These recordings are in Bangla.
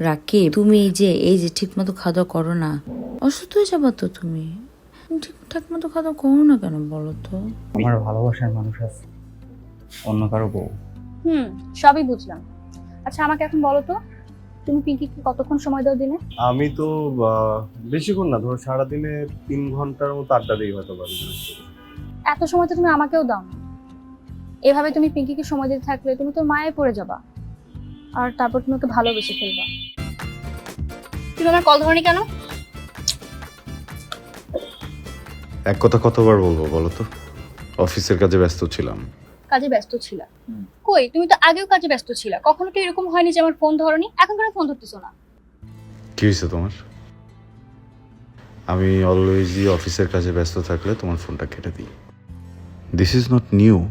রাকিব তুমি এই যে এই যে ঠিক মতো খাওয়া দাওয়া করো না। অসুস্থ হয়ে যাবা তো তুমি। ঠিকঠাক মতো খাওয়া দাওয়া করো না কেন বলো তো? আমার ভালোবাসার মানুষ আছে অন্য কারও বউ। হুম সবই বুঝলাম। আচ্ছা আমাকে এখন বলো তো তুমি পিঙ্কিকে কতক্ষণ সময় দাও দিনে? আমি তো বেশিক্ষণ না ধরো সারাদিনে তিন ঘণ্টার মতো আড্ডা দিই হয়তো পারি এত সময় তো তুমি আমাকেও দাও না। এভাবে তুমি পিঙ্কিকে সময় দিতে থাকলে তুমি তো মায়ে পড়ে যাবা। আর তারপর তুমি ওকে ভালোবেসে ফেলবা। তুমি আমার কল ধরনি কেন? এক কথা কতবার বলব বলো তো? অফিসের কাজে ব্যস্ত ছিলাম। কাজে ব্যস্ত ছিলা? কই? তুমি তো আগেও কাজে ব্যস্ত ছিলা। কখনো তো এরকম হয়নি যে আমার ফোন ধরনি? এখন কেন ফোন ধরতেছো না? কি হয়েছে তোমার? আমি অলওয়েজই অফিসের কাজে ব্যস্ত থাকলে তোমার ফোনটা কেটে দিই। দিস ইজ নট নিউ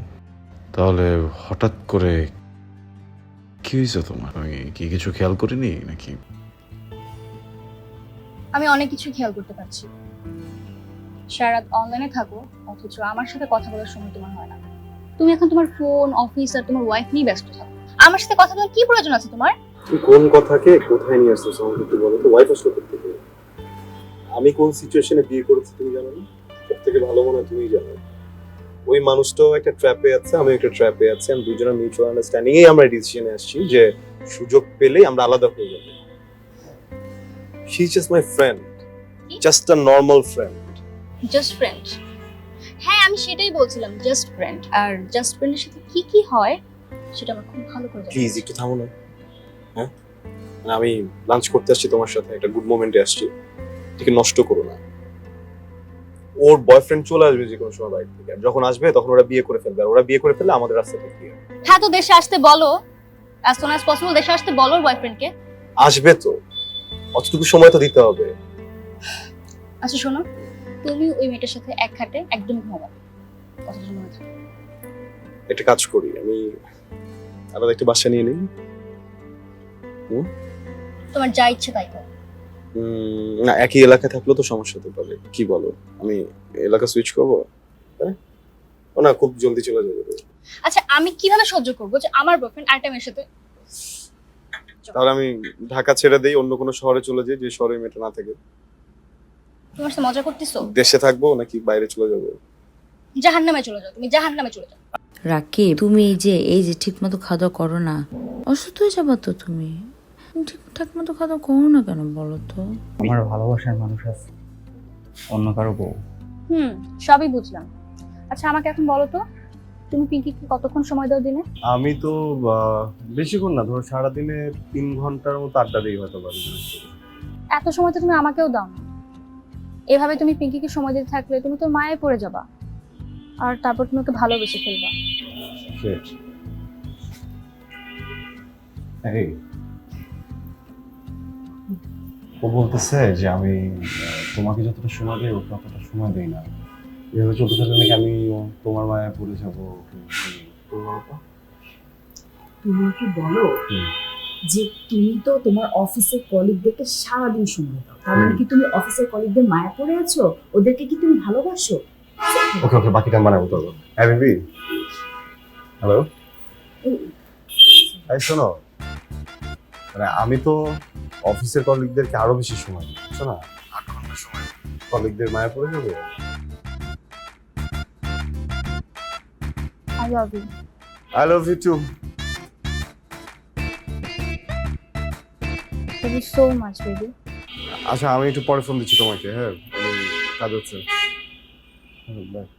তাহলে হঠাৎ করে কি হয়েছে তোমার? আমি কি কিছু খেয়াল করিনি নাকি? আমি অনেক কিছু খেয়াল করতে পারছি। সারা রাত অনলাইনে থাকো, অথচ আমার সাথে কথা বলার সময় তোমার হয় না। তুমি এখন তোমার ফোন অফিস আর তোমার ওয়াইফ নিয়ে ব্যস্ত থাকো। আমার সাথে কথা বলার কি প্রয়োজন আছে তোমার? তুমি কোন কথাকে কোথায় নিয়ে আসছো আমাকে একটু বলো তো ওয়াইফ আসলো করতে আমি কোন সিচুয়েশনে বিয়ে করেছি তুমি জানো না? সব থেকে ভালো মনে তুমি জানো। ওই মানুষটাও একটা ট্র্যাপে আছে আমি একটা ট্র্যাপে আছি, আমি দুজনের মিউচুয়াল আন্ডারস্ট্যান্ডিং এই আমরা ডিসিশনে আসছি যে সুযোগ পেলেই আমরা আলাদা হয়ে যাব। She is just my friend just a normal friend just friend হ্যাঁ আমি সেটাই বলছিলাম জাস্ট ফ্রেন্ড আর জাস্ট ফ্রেন্ডের সাথে কি কি হয় সেটা আমার খুব ভালো করে জানা প্লিজ। একটু থামো না। হ্যাঁ? আমি লাঞ্চ করতে আসছি তোমার সাথে একটা গুড মোমেন্টে আসছি। এটাকে নষ্ট করো না। ওর বয়ফ্রেন্ড চলে আসবে যে কোনো সময় বাইরে থেকে। যখন আসবে তখন ওরা বিয়ে করে ফেলবে। আর ওরা বিয়ে করে ফেললে আমাদের রাস্তাটা কি হবে? হ্যাঁ তো দেশে আসতে বলো। অ্যাজ সোন অ্যাজ পসিবল দেশে আসতে বলো বয়ফ্রেন্ডকে আসবে তো। অতটুকু সময় তো দিতে হবে। আচ্ছা শোনো। তুমি ওই মেয়েটার সাথে এক খাটে একদম ঘুমাবা। কথাটা মনে থাকে একটা কাজ করি আমি আলাদা একটা বাসা নিয়ে নিই। তোমার যা ইচ্ছে তাই করো। না একই এলাকায় থাকলেও তো সমস্যা হতে পারে কি বলো? আমি এলাকা সুইচ করব? হ্যাঁ? ও না খুব জলদি চলে যাবে। আচ্ছা আমি কীভাবে সহ্য করব যে আমার বয়ফ্রেন্ড আরেকটা মেয়ের সাথে তাহলে আমি ঢাকা ছেড়ে দেই অন্য কোনো শহরে চলে যাই যে শহরে মেয়েটা না থাকে। তোমার সাথে মজা করতেছো? দেশে থাকব নাকি বাইরে চলে যাব? জাহান্নামে চলে যাও তুমি জাহান্নামে চলে যাও। রাকিব তুমি এই যে এই যে ঠিক মতো খাওয়া দাওয়া করো না অসুস্থ হয়ে যাবা তো তুমি? ঠিকঠাক মতো খাওয়া দাওয়া করো না কেন বলো তো? আমার ভালোবাসার মানুষ আছে অন্য কারও বউ। হুম সবই বুঝলাম। আচ্ছা আমাকে এখন বলো তো তুমি পিঙ্কিকে কতক্ষণ সময় দাও দিনে? আমি তো বেশিক্ষণ না ধরো সারাদিনে তিন ঘণ্টার মতো আড্ডা দিই হয়তো পারি এত সময় তো তুমি আমাকেও দাও না। এভাবে তুমি পিঙ্কিকে সময় দিতে থাকলে তুমি তো মায়ে পড়ে যাবা। আর তারপর তুমি ওকে ভালোবেসে ফেলবা। ও বলতেছে যে আমি তোমাকে যতটা সময় দিই ওকে ততটা সময় দিই না। এভাবে চলতে থাকলে নাকি আমি তোমার মায়া পড়ে যাব। তুমি কি বলো? যে তুমি তো তোমার অফিসের কলিগদেরকে সারাদিন সময় দাও। তার মানে কি তুমি অফিসের কলিগদের মায়া পড়ে আছো? ওদেরকে কি তুমি ভালোবাসো? ওকে ওকে বাকিটা বানাবো তো হ্যাঁ বেবি? হ্যালো? এই শোনো। মানে আমি তো অফিসের কলিগদেরকে আরও বেশি সময় দিই বুঝছ না আট ঘণ্টা সময় কলিগদের মায়া পড়ে যাবে? I love you I love you too thank you so much baby আচ্ছা আমি একটু পরে ফোন দিচ্ছি তোমাকে হ্যাঁ? কাজ হচ্ছে। bye.